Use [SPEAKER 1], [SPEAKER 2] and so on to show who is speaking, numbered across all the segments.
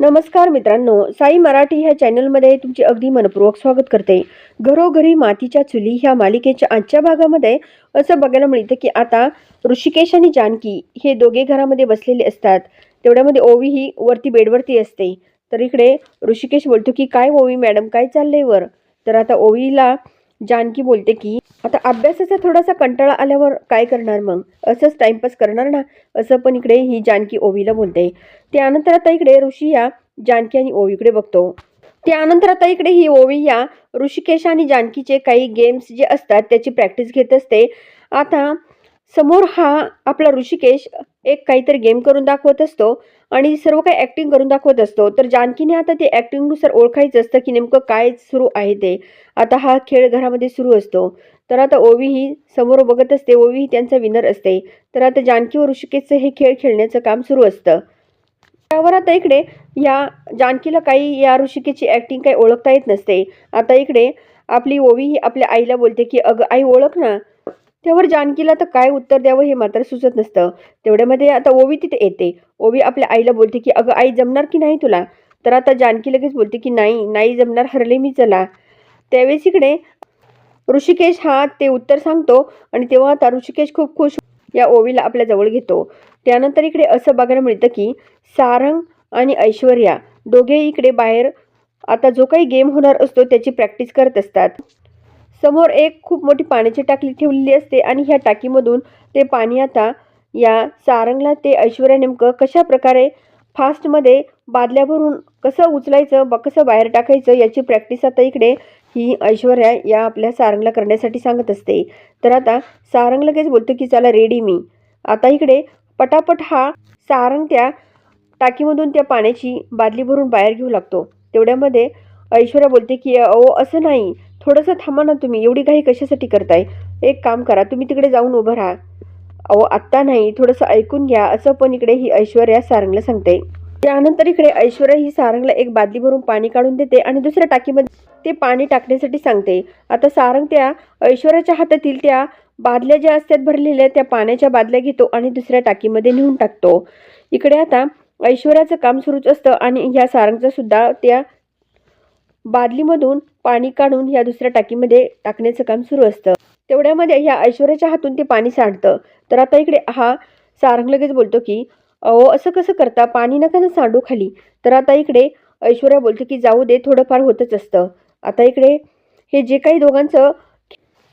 [SPEAKER 1] नमस्कार मित्रांनो साई मराठी ह्या चॅनलमध्ये तुमचे अगदी मनपूर्वक स्वागत करते. घरोघरी मातीच्या चुली ह्या मालिकेच्या आजच्या भागामध्ये असं बघायला मिळतं की आता ऋषिकेश आणि जानकी हे दोघे घरामध्ये बसलेले असतात. तेवढ्यामध्ये ओवी ही वरती बेडवरती असते. तर इकडे ऋषिकेश बोलतो की काय ओवी मॅडम काय चाललंय वर? तर आता ओवीला जानकी बोलते की आता अभ्यासाचा थोडासा कंटाळा आल्यावर काय करणार मग? असंच टाइमपास करणार ना? असं पण इकडे ही जानकी ओवीला बोलते. त्यानंतर आता इकडे ऋषी या जानकी आणि ओवीकडे बघतो. त्यानंतर आता इकडे ही ओवी या ऋषिकेश आणि जानकीचे काही गेम्स जे असतात त्याची प्रॅक्टिस घेत असते. आता समोर हा आपला ऋषिकेश एक काहीतरी गेम करून दाखवत असतो आणि सर्व काही ॲक्टिंग करून दाखवत असतो. तर जानकीने आता ते ॲक्टिंगनुसार ओळखायचं असतं की नेमकं काय सुरू आहे ते. आता हा खेळ घरामध्ये सुरू असतो. तर आता ओवी ही समोर बघत असते. ओवी ही त्यांचा विनर असते. तर आता जानकी व ऋषिकेशचं हे खेळ खेळण्याचं काम सुरू असतं. त्यावर आता इकडे या जानकीला काही या ऋषिकेची ॲक्टिंग काही ओळखता येत नसते. आता इकडे आपली ओवी ही आपल्या आईला बोलते की अगं आई ओळख ना. त्यावर जानकीला तर काय उत्तर द्यावं हे मात्र सुचत नसतं. तेवढ्यामध्ये आता ओवी तिथे येते. ओवी आपल्या आईला बोलते की अगं आई जमणार की नाही तुला? तर आता जानकी लगेच बोलते की नाही नाही जमणार हरले मी चला. त्यावेळेस इकडे ऋषिकेश हा ते उत्तर सांगतो आणि तेव्हा आता ऋषिकेश खूप खुश या ओवीला आपल्या जवळ घेतो. त्यानंतर इकडे असं बघायला मिळतं की सारंग आणि ऐश्वर्या दोघे इकडे बाहेर आता जो काही गेम होणार असतो त्याची प्रॅक्टिस करत असतात. समोर एक खूप मोठी पाण्याची टाकी ठेवलेली असते आणि ह्या टाकीमधून ते पाणी आता या सारंगला ते ऐश्वर्या नेमकं कशा प्रकारे फास्टमध्ये बादल्या भरून कसं उचलायचं ब कसं बाहेर टाकायचं याची प्रॅक्टिस आता इकडे ही ऐश्वर्या या आपल्या सारंगला करण्यासाठी सांगत असते. तर आता सारंग लगेच बोलतो की चला रेडी मी. आता इकडे पटापट हा सारंग त्या टाकीमधून त्या पाण्याची बादली भरून बाहेर घेऊ लागतो. तेवढ्यामध्ये ऐश्वर्या बोलते की अहो असं नाही. थोडंसं थांबा ना तुम्ही. एवढी घाई कशासाठी करताय? एक काम करा तुम्ही तिकडे जाऊन उभं राहा. अहो आत्ता नाही थोडंसं ऐकून घ्या. असं पण इकडे ही ऐश्वर्या सारंगला सांगते. त्यानंतर इकडे ऐश्वर्या ही सारंगला एक बादली भरून पाणी काढून देते आणि दुसऱ्या टाकीमध्ये ते पाणी टाकण्यासाठी सांगते. आता सारंग त्या ऐश्वर्याच्या हातातील त्या बादल्या ज्या असतात भरलेल्या त्या पाण्याच्या बादल्या घेतो आणि दुसऱ्या टाकीमध्ये नेऊन टाकतो. इकडे आता ऐश्वर्याचं काम सुरूच असतं आणि ह्या सारंगचं सुद्धा त्या बादलीमधून पाणी काढून ह्या दुसऱ्या टाकीमध्ये टाकण्याचं काम सुरू असतं. तेवढ्यामध्ये ह्या ऐश्वर्याच्या हातून ते पाणी सांडतं. तर आता इकडे हा सारंग लगेच बोलतो की अहो असं कसं करता? पाणी नका ना सांडू खाली. तर आता इकडे ऐश्वर्या बोलते की जाऊ दे थोडंफार होतच असतं. आता इकडे हे जे काही दोघांचं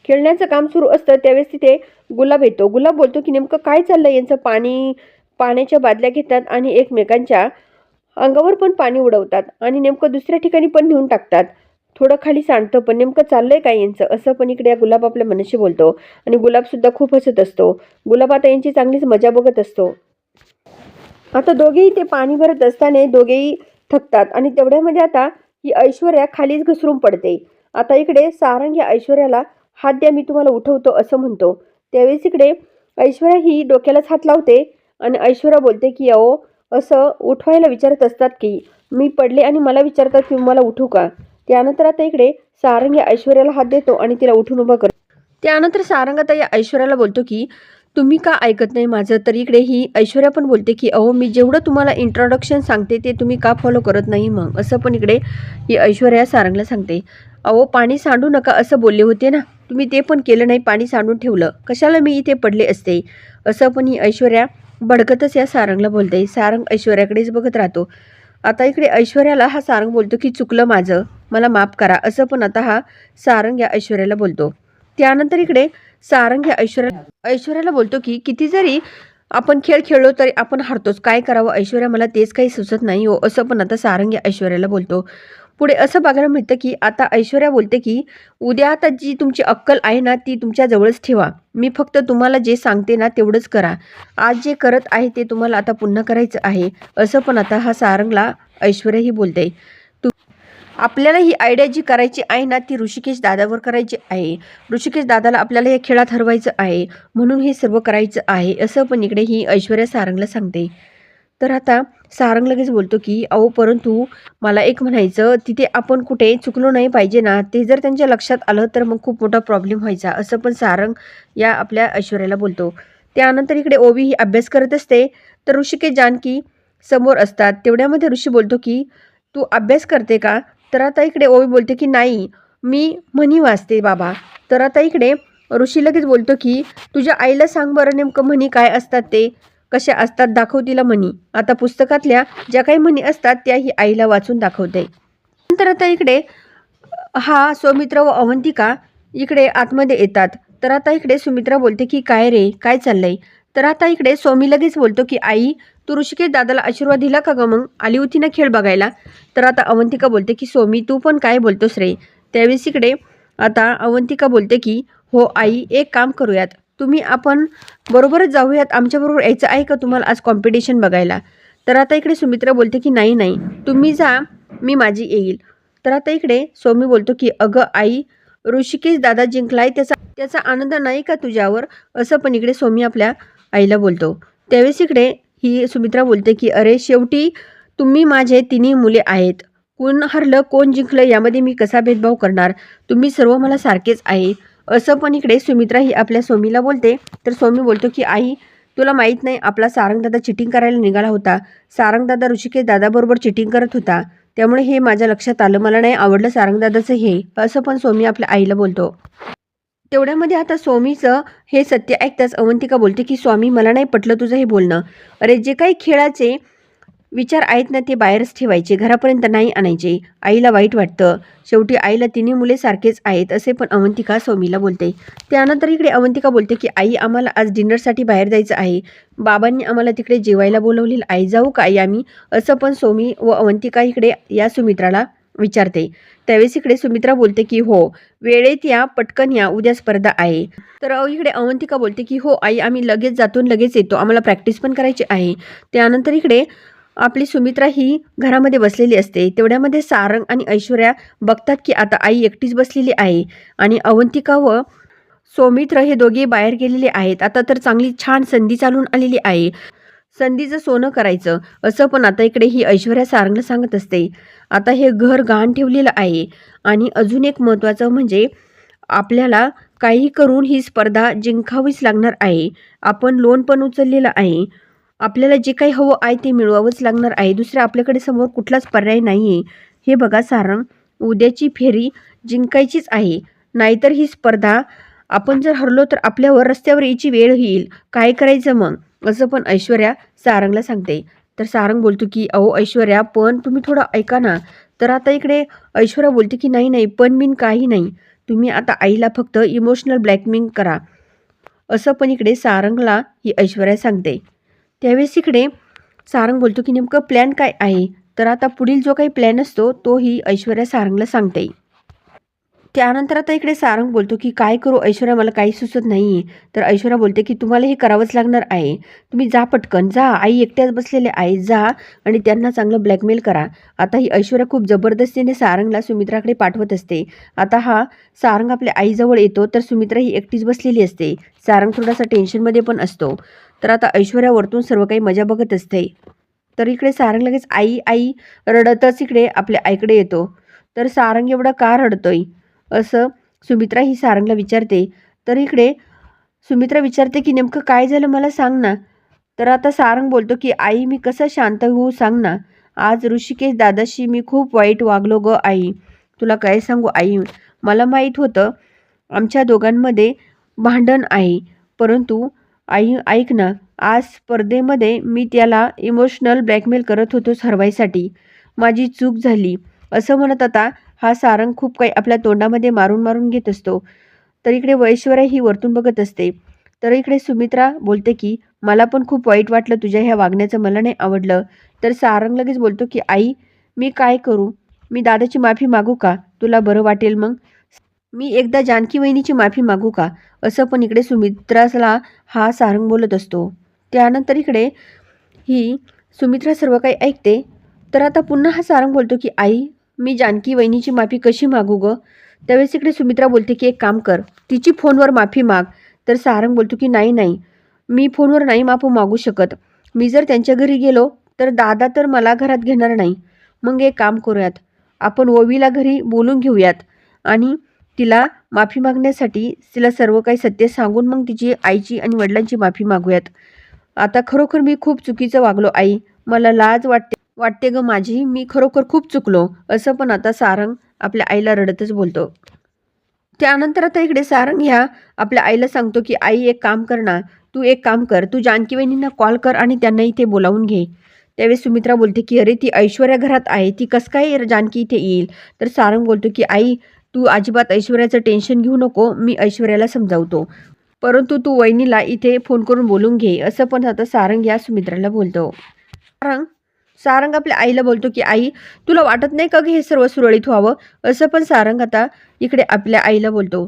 [SPEAKER 1] खेळण्याचं काम सुरू असतं त्यावेळेस तिथे गुलाब येतो. गुलाब बोलतो की नेमकं काय चाललं यांचं पाणी? पाण्याच्या बादल्या घेतात आणि एकमेकांच्या अंगावर पण पाणी उडवतात आणि नेमकं दुसऱ्या ठिकाणी पण नेऊन टाकतात. थोडं खाली सांडतं पण नेमकं चाललंय काय यांचं? असं पण इकडे या गुलाब आपल्या मनाशी बोलतो आणि गुलाबसुद्धा खूप हसत असतो. गुलाब आता यांची चांगलीच मजा बघत असतो. आता दोघेही ते पाणी भरत असताना दोघेही थकतात आणि तेवढ्यामध्ये आता ही ऐश्वर्या खालीच घसरून पडते. आता इकडे सारंग या ऐश्वर्याला हात द्या मी तुम्हाला उठवतो असं म्हणतो. त्यावेळेस इकडे ऐश्वर्या ही डोक्यालाच हात लावते आणि ऐश्वर्या बोलते की अहो असं उठवायला विचारत असतात की मी पडले आणि मला विचारतात की मला उठू का? त्यानंतर आता इकडे सारंग या ऐश्वर्याला हात देतो आणि तिला उठून उभं करतो. त्यानंतर सारंग आता या ऐश्वर्याला बोलतो की तुम्ही का ऐकत नाही माझं? तर इकडे ही ऐश्वर्या पण बोलते की अहो मी जेवढं तुम्हाला इंट्रोडक्शन सांगते ते तुम्ही का फॉलो करत नाही मग? असं पण इकडे ही ऐश्वर्या सारंगला सांगते. अहो पाणी सांडू नका असं बोलले होते ना? तुम्ही ते पण केलं नाही पाणी सांडून ठेवलं. कशाला मी इथे पडले असते? असं पण ही ऐश्वर्या भडकतच या सारंगला बोलते सारंग ऐश्वर्याकडेच बघत राहतो. आता इकडे ऐश्वर्याला हा सारंग बोलतो की चुकलं माझं मला माफ करा असं पण आता हा सारंग या ऐश्वर्याला बोलतो. त्यानंतर इकडे सारंग या ऐश्वर्या ऐश्वर्याला बोलतो की किती जरी आपण खेळ खेळलो तरी आपण हारतोच. काय करावं? ऐश्वर्या मला तेच काही सुचत नाही हो. असं पण आता सारंग या ऐश्वर्याला बोलतो. पुढे असं बघायला मिळतं की आता ऐश्वर्या बोलते की उद्या आता जी तुमची अक्कल आहे ना ती तुमच्या जवळच ठेवा. मी फक्त तुम्हाला जे सांगते ना तेवढंच करा. आज जे करत आहे ते तुम्हाला आता पुन्हा करायचं आहे. असं पण आता हा सारंगला ऐश्वर्या ही बोलते तू आपल्याला ही आयडिया जी करायची आहे ना ती ऋषिकेश दादावर करायची आहे. ऋषिकेश दादाला आपल्याला या खेळात हरवायचं आहे. म्हणून हे सर्व करायचं आहे. असं पण इकडे ही ऐश्वर्या सारंगला सांगते. तर आता सारंग लगेच बोलतो की अहो परंतु मला एक म्हणायचं तिथे आपण कुठे चुकलो नाही पाहिजे ना ते जर त्यांच्या लक्षात आलं तर मग खूप मोठा प्रॉब्लेम व्हायचा असं पण सारंग या आपल्या ऐश्वर्याला बोलतो. त्यानंतर इकडे ओवी ही अभ्यास करत असते. तर ऋषिकेश जानकी समोर असतात. तेवढ्यामध्ये ऋषी बोलतो की तू अभ्यास करते का? तर आता इकडे ओवी बोलते की नाही मी म्हणी वाचते बाबा. तर आता इकडे ऋषी लगेच बोलतो की तुझ्या आईला सांग बरं नेमकं म्हणी काय असतात ते. कशा असतात दाखव तिला म्हणी. आता पुस्तकातल्या ज्या काही म्हणी असतात त्या ही आईला वाचून दाखवते. नंतर आता इकडे हा सौमित्र व अवंतिका इकडे आतमध्ये येतात. तर आता इकडे सुमित्रा बोलते की काय रे काय चाललंय? तर आता इकडे स्वामी लगेच बोलतो की आई तू ऋषिकेश दादाला आशीर्वाद दिला का ग मग? आली होती ना खेळ बघायला? तर आता अवंतिका बोलते की स्वामी तू पण काय बोलतोस रे? त्यावेळेस इकडे आता अवंतिका बोलते की हो आई एक काम करूयात. तुम्ही आपण बरोबरच जाऊयात. आमच्याबरोबर यायचं आहे का तुम्हाला आज कॉम्पिटिशन बघायला? तर आता इकडे सुमित्रा बोलते की नाही नाही. तुम्ही जा. मी माझी येईल. तर आता इकडे सोमी बोलतो की अगं आई ऋषिकेश दादा जिंकलाय. त्याचा त्याचा आनंद नाही का तुझ्यावर? असं पण इकडे सोमी आपल्या आईला बोलतो. त्यावेळेस इकडे ही सुमित्रा बोलते की अरे शेवटी तुम्ही माझे तिन्ही मुले आहेत. कोण हरलं कोण जिंकलं यामध्ये मी कसा भेदभाव करणार? तुम्ही सर्व मला सारखेच आहे असं पण इकडे सुमित्रा ही आपल्या स्वामीला बोलते. तर स्वामी बोलतो की आई तुला माहीत नाही आपला सारंगदादा चिटिंग करायला निघाला होता. सारंगदादा ऋषिकेश दादाबरोबर चिटिंग करत होता. त्यामुळे हे माझ्या लक्षात आलं. मला नाही आवडलं सारंगदादाचं हे. असं पण स्वामी आपल्या आईला बोलतो. तेवढ्यामध्ये आता स्वामीचं हे सत्य ऐकताच अवंतिका बोलते की स्वामी मला नाही पटलं तुझं हे बोलणं. अरे जे काही खेळाचे विचार आहेत ना ते बाहेरच ठेवायचे घरापर्यंत नाही आणायचे. आईला वाईट वाटतं. शेवटी आईला तिन्ही मुले सारखेच आहेत असे पण अवंतिका स्वामीला बोलते. त्यानंतर इकडे अवंतिका बोलते की आई आम्हाला आज डिनरसाठी बाहेर जायचं आहे. बाबांनी आम्हाला तिकडे जेवायला बोलवलेलं आहे. जाऊ का आई आम्ही? असं पण स्वामी व अवंतिका इकडे या सुमित्राला विचारते. त्यावेळेस इकडे सुमित्रा बोलते की हो वेळेत या पटकन या उद्या स्पर्धा आहे. तर इकडे अवंतिका बोलते की हो आई आम्ही लगेच जातो लगेच येतो. आम्हाला प्रॅक्टिस पण करायची आहे. त्यानंतर इकडे आपली सुमित्रा ही घरामध्ये बसलेली असते. तेवढ्यामध्ये सारंग आणि ऐश्वर्या बघतात की आता आई एकटीच बसलेली आहे आणि अवंतिका व सौमित्र हे दोघे बाहेर गेलेले आहेत. आता तर चांगली छान संधी चालून आलेली आहे. संधीचं सोनं करायचं. असं पण आता इकडे ही ऐश्वर्या सारंगला सांगत असते. आता हे घर गहाण ठेवलेलं आहे. आणि अजून एक महत्त्वाचं म्हणजे आपल्याला काही करून ही स्पर्धा जिंकावीच लागणार आहे. आपण लोन पण उचललेलं आहे. आपल्याला जे काही हवं आहे ते मिळवावंच लागणार आहे. दुसऱ्या आपल्याकडे समोर कुठलाच पर्याय नाही आहे हे बघा सारंग उद्याची फेरी जिंकायचीच आहे. नाहीतर ही स्पर्धा आपण जर हरलो तर आपल्यावर रस्त्यावर यायची वेळ येईल. काय करायचं मग? असं पण ऐश्वर्या सारंगला सांगते. तर सारंग बोलतो की अहो ऐश्वर्या पण तुम्ही थोडं ऐका ना. तर आता इकडे ऐश्वर्या बोलते की नाही नाही पण बिन काही नाही. तुम्ही आता आईला फक्त इमोशनल ब्लॅकमेल करा. असं पण इकडे सारंगला ही ऐश्वर्या सांगते. त्यावेळेस इकडे सारंग बोलतो की नेमकं प्लॅन काय आहे? तर आता पुढील जो काही प्लॅन असतो तो ही ऐश्वर्या सारंगला सांगते. त्यानंतर आता इकडे सारंग बोलतो की काय करू ऐश्वर्या? मला काही सुचत नाही तर ऐश्वर्या बोलते की तुम्हाला हे करावंच लागणार आहे. तुम्ही जा पटकन. जा. आई एकट्याच बसलेले आहे जा आणि त्यांना चांगलं ब्लॅकमेल करा. आता ही ऐश्वर्या खूप जबरदस्तीने सारंगला सुमित्राकडे पाठवत असते. आता हा सारंग आपल्या आईजवळ येतो तर सुमित्रा ही एकटीच बसलेली असते. सारंग थोडासा टेन्शनमध्ये पण असतो. तर आता ऐश्वर्या वरतून सर्व काही मजा बघत असते. तर इकडे सारंग लगेच आई आई रडतच इकडे आपल्या आईकडे येतो. तर सारंग एवढा का रडतोय? असं सुमित्रा ही सारंगला विचारते. तर इकडे सुमित्रा विचारते की नेमकं काय झालं मला सांग ना. तर आता सारंग बोलतो की आई मी कसं शांत होऊ सांग ना? आज ऋषिकेश दादाशी मी खूप वाईट वागलो ग आई. तुला काय सांगू आई? मला माहीत होतं आमच्या दोघांमध्ये भांडण आहे. परंतु आई ऐक ना आज स्पर्धेमध्ये मी त्याला इमोशनल ब्लॅकमेल करत होतो हरवायसाठी माझी चूक झाली. असं म्हणत आता हा सारंग खूप काही आपल्या तोंडामध्ये मारून मारून घेत असतो. तर इकडे वैश्वर्या ही वरतून बघत असते. तर इकडे सुमित्रा बोलते की मला पण खूप वाईट वाटलं तुझ्या ह्या वागण्याचं. मला नाही आवडलं. तर सारंग लगेच बोलतो की आई मी काय करू? मी दादाची माफी मागू का? तुला बरं वाटेल मग? मी एकदा जानकी वहिनीची माफी मागू का? असं पण इकडे सुमित्राला हा सारंग बोलत असतो. त्यानंतर इकडे ही सुमित्रा सर्व काही ऐकते. तर आता पुन्हा हा सारंग बोलतो की आई मी जानकी वहिनीची माफी कशी मागू ग? त्यावेळेस इकडे सुमित्रा बोलते की एक काम कर तिची फोनवर माफी माग. तर सारंग बोलतो की नाही नाही मी फोनवर नाही माफ मागू शकत. मी जर त्यांच्या घरी गेलो तर दादा तर मला घरात घेणार नाही. मग एक काम करूयात आपण ओवीला घरी बोलून घेऊयात आणि तिला माफी मागण्यासाठी तिला सर्व काही सत्य सांगून मग तिची आईची आणि वडिलांची माफी मागूयात. आता खरोखर मी खूप चुकीचं वागलो आई. मला लाज वाटते वाटते ग माझी. मी खरोखर खूप चुकलो असं पण आता सारंग आपल्या आईला रडतच बोलतो. त्यानंतर आता इकडे सारंग ह्या आपल्या आईला सांगतो की आई एक काम कर ना. तू एक काम कर. तू जानकी वहिनींना कॉल कर आणि त्यांना इथे बोलावून घे. त्यावेळेस सुमित्रा बोलते की अरे ती ऐश्वर्या घरात आहे. ती कसं काय जानकी इथे येईल? तर सारंग बोलतो की आई तू अजिबात ऐश्वर्याचं टेन्शन घेऊ नको मी ऐश्वर्याला समजावतो. परंतु तू वहिनीला इथे फोन करून बोलून घे असं पण आता सारंग या सुमित्राला बोलतो. सारंग? सारंग आपल्या आईला बोलतो की आई तुला वाटत नाही का की हे सर्व सुरळीत व्हावं? असं पण सारंग आता इकडे आपल्या आईला बोलतो.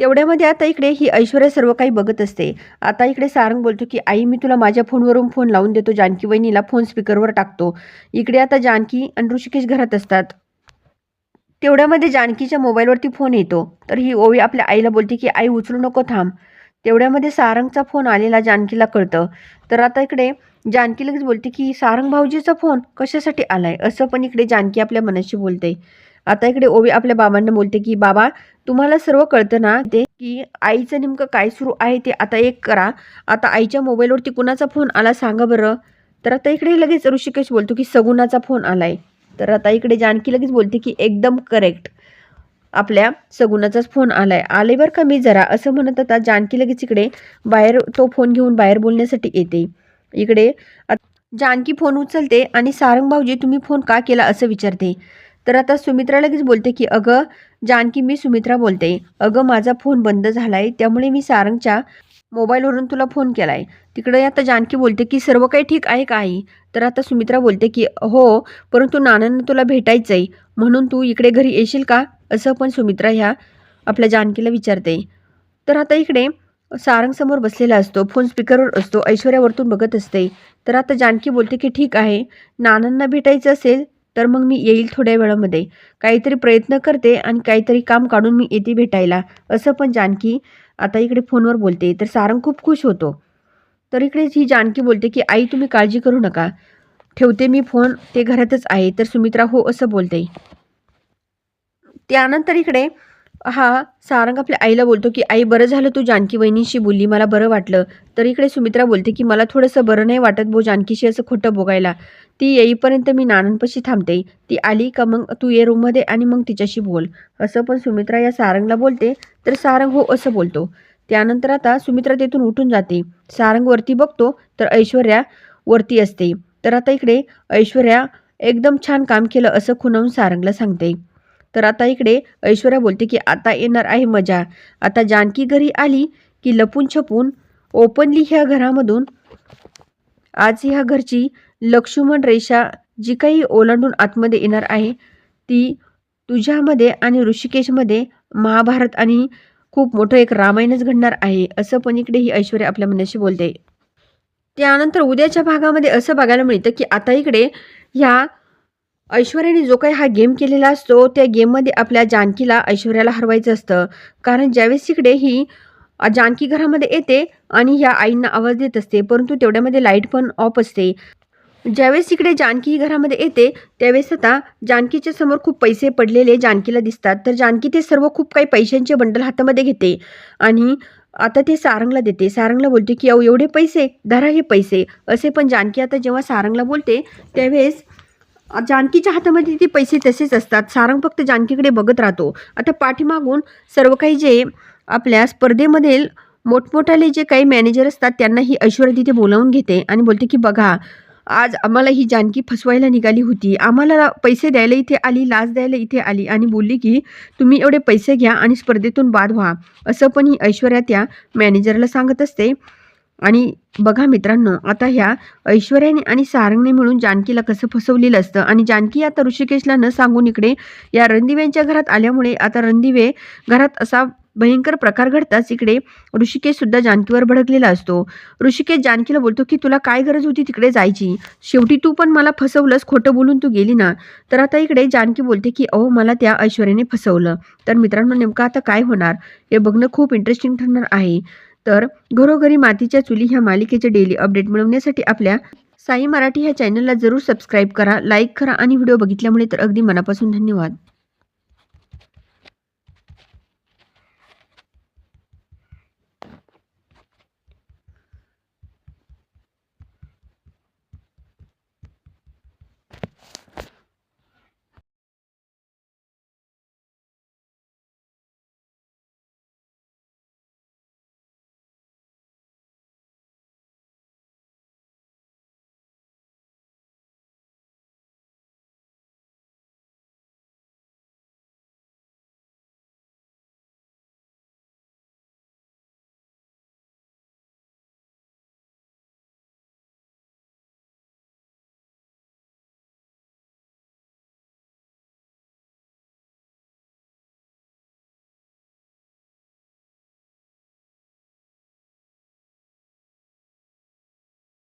[SPEAKER 1] तेवढ्यामध्ये आता इकडे ही ऐश्वर्या सर्व काही बघत असते. आता इकडे सारंग बोलतो की आई मी तुला माझ्या फोनवरून फोन लावून देतो जानकी वहिनीला फोन स्पीकरवर टाकतो. इकडे आता जानकी आणि ऋषिकेश घरात असतात. तेवढ्यामध्ये जानकीच्या मोबाईलवरती फोन येतो. तर ही ओवी आपल्या आईला बोलते की आई उचलू नको थांब. तेवढ्यामध्ये सारंगचा फोन आलेला जानकीला कळतं. तर आता इकडे जानकी लगेच बोलते की सारंग भाऊजीचा फोन कशासाठी आलाय? असं पण इकडे जानकी आपल्या मनाशी बोलते. आता इकडे ओवी आपल्या बाबांना बोलते की बाबा तुम्हाला सर्व कळतं ना ते की आईचं नेमकं काय सुरू आहे ते आता एक करा. आता आईच्या मोबाईलवरती कुणाचा फोन आला सांगा बरं. तर आता इकडे लगेच ऋषिकेश बोलतो की सगुणाचा फोन आलाय. तर आता इकडे जानकी लगेच बोलते की एकदम करेक्ट आपल्या सगुणाचाच फोन आलाय. आले बरं का मी जरा असं म्हणत आता जानकी लगेच इकडे बाहेर तो फोन घेऊन बाहेर बोलण्यासाठी येते. इकडे जानकी फोन उचलते आणि सारंग भाऊजी तुम्ही फोन का केला? असं विचारते. तर आता सुमित्रा लगेच बोलते की अगं जानकी मी सुमित्रा बोलते. अगं माझा फोन बंद झालाय. त्यामुळे मी सारंगच्या मोबाईलवरून तुला फोन केला आहे तिकडे आता जानकी बोलते की सर्व काही ठीक आहे का आई? तर आता सुमित्रा बोलते की हो परंतु नानांना तुला भेटायचं आहे म्हणून तू इकडे घरी येशील का? असं पण सुमित्रा ह्या आपल्या जानकीला विचारते. तर आता इकडे सारंगसमोर बसलेला असतो. फोन स्पीकरवर असतो. ऐश्वर्यावरतून बघत असते. तर आता जानकी बोलते की ठीक आहे. नानांना भेटायचं असेल तर मग मी येईल थोड्या वेळामध्ये. काहीतरी प्रयत्न करते आणि काहीतरी काम काढून मी येते भेटायला. असं पण जानकी आता इकडे फोनवर बोलते. तर सारंग खूप खुश होतो. तर इकडे ही जानकी बोलते की आई तुम्ही काळजी करू नका. ठेवते मी फोन. ते घरातच आहे. तर सुमित्रा हो असं बोलते. त्यानंतर इकडे हा सारंग आपल्या आईला बोलतो की आई बरं झालं तू जानकी वहिनीशी बोलली. मला बरं वाटलं. तर इकडे सुमित्रा बोलते की मला थोडंसं बरं नाही वाटत भो जानकीशी असं खोटं बोगायला ती येईपर्यंत मी नानांपाशी थांबते. ती आली का मग तू ये रूममध्ये आणि मग तिच्याशी बोल. असं पण सुमित्रा या सारंगला बोलते. तर सारंग हो असं बोलतो. त्यानंतर आता सुमित्रा तेथून उठून जाते. सारंग वरती बघतो तर ऐश्वर्या वरती असते. तर आता इकडे ऐश्वर्या एकदम छान काम केलं असं खुनावून सारंगला सांगते. तर आता इकडे ऐश्वर्या बोलते की आता येणार आहे मजा. आता जानकी घरी आली की लपून छपून ओपनली ह्या घरामधून. आज ह्या घरची लक्ष्मण रेषा जी काही ओलांडून आतमध्ये येणार आहे ती तुझ्यामध्ये आणि ऋषिकेशमध्ये महाभारत आणि खूप मोठं एक रामायणच घडणार आहे असं पण इकडे ही ऐश्वर्या आपल्या मनाशी बोलते. त्यानंतर उद्याच्या भागामध्ये असं बघायला मिळतं की आता इकडे ह्या ऐश्वर्याने जो काही हा गेम केलेला असतो त्या गेममध्ये आपल्या जानकीला ऐश्वर्याला हरवायचं असतं. कारण ज्यावेळेस तिकडे ही जानकी घरामध्ये येते आणि ह्या आईंना आवाज देत असते परंतु तेवढ्यामध्ये लाइट पण ऑफ असते. ज्यावेळेस इकडे जानकी घरामध्ये येते त्यावेळेस आता जानकीच्या समोर खूप पैसे पडलेले जानकीला दिसतात. तर जानकी ते सर्व खूप काही पैशांचे बंडल हातामध्ये घेते आणि आता ते सारंगला देते. सारंगला बोलते की अहो एवढे पैसे धरा हे पैसे. असे पण जानकी आता जेव्हा सारंगला बोलते त्यावेळेस जानकीच्या हातामध्ये ते पैसे तसेच असतात. सारंग फक्त जानकीकडे बघत राहतो. आता पाठीमागून सर्व काही जे आपल्या स्पर्धेमधील मोठमोठाले जे काही मॅनेजर असतात त्यांना ही ऐश्वर्या तिथे बोलावून घेते आणि बोलते की बघा आज आम्हाला ही जानकी फसवायला निघाली होती. आम्हाला पैसे द्यायला इथे आली लाच द्यायला इथे आली आणि बोलली की तुम्ही एवढे पैसे घ्या आणि स्पर्धेतून बाद व्हा. असं पण ही ऐश्वर्या त्या मॅनेजरला सांगत असते. आणि बघा मित्रांनो आता ह्या ऐश्वर्याने आणि सारंगने मिळून जानकीला कसं फसवलेलं असतं आणि जानकी आता ऋषिकेशला न सांगून इकडे या रणदिव्यांच्या घरात आल्यामुळे आता रणदिवे घरात असा भयंकर प्रकार घडताच इकडे ऋषिकेश सुद्धा जानकीवर भडकलेला असतो. ऋषिकेश जानकीला बोलतो की तुला काय गरज होती तिकडे जायची? शेवटी तू पण मला फसवलंस खोटं बोलून तू गेली ना? तर आता इकडे जानकी बोलते की अहो मला त्या ऐश्वर्याने फसवलं. तर मित्रांनो नेमकं आता काय होणार? हे बघणं खूप इंटरेस्टिंग ठरणार आहे. तर घरोघरी मातीच्या चुली ह्या मालिकेचे डेली अपडेट मिळवण्यासाठी आपल्या साई मराठी ह्या चॅनलला जरूर सबस्क्राईब करा लाईक करा आणि व्हिडिओ बघितल्यामुळे तर अगदी मनापासून धन्यवाद.